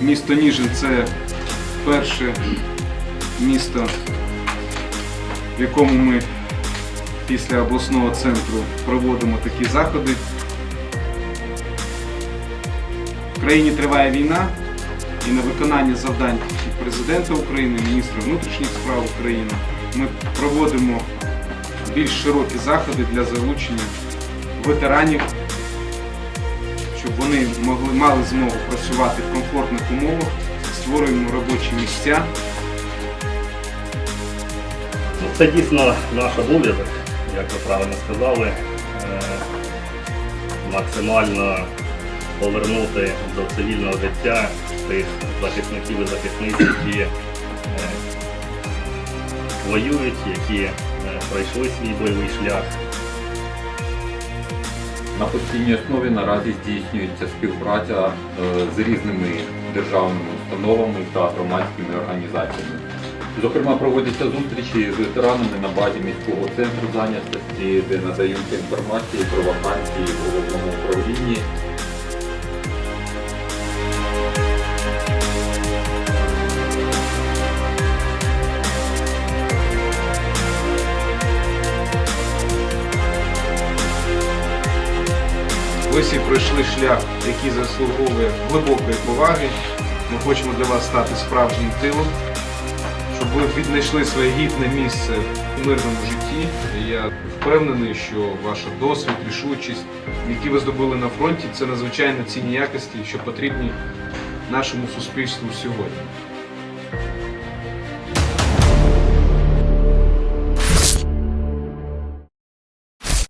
Місто Ніжин це перше місто, в якому ми після обласного центру проводимо такі заходи. В країні триває війна і на виконання завдань президента України, міністра внутрішніх справ України ми проводимо більш широкі заходи для залучення ветеранів, щоб вони могли мали змогу працювати в комфортних умовах, створюємо робочі місця. Ну, Це дійсно наш обов'язок, як ви правильно сказали, е, максимально повернути до цивільного життя тих захисників і захисниць, які е, воюють, які пройшли свій бойовий шлях. На постійній основі наразі здійснюється співпраця е, з різними державними установами та громадськими організаціями. Зокрема, проводяться зустрічі з ветеранами на базі міського центру зайнятості, де надаються інформації про вакансії в головному управлінні. Ви всі пройшли шлях, який заслуговує глибокої поваги. Ми хочемо для вас стати справжнім тилом, щоб ви віднайшли своє гідне місце в мирному житті. Я впевнений, що ваша досвід, рішучість, які ви здобули на фронті, це надзвичайно цінні якості, що потрібні нашому суспільству сьогодні.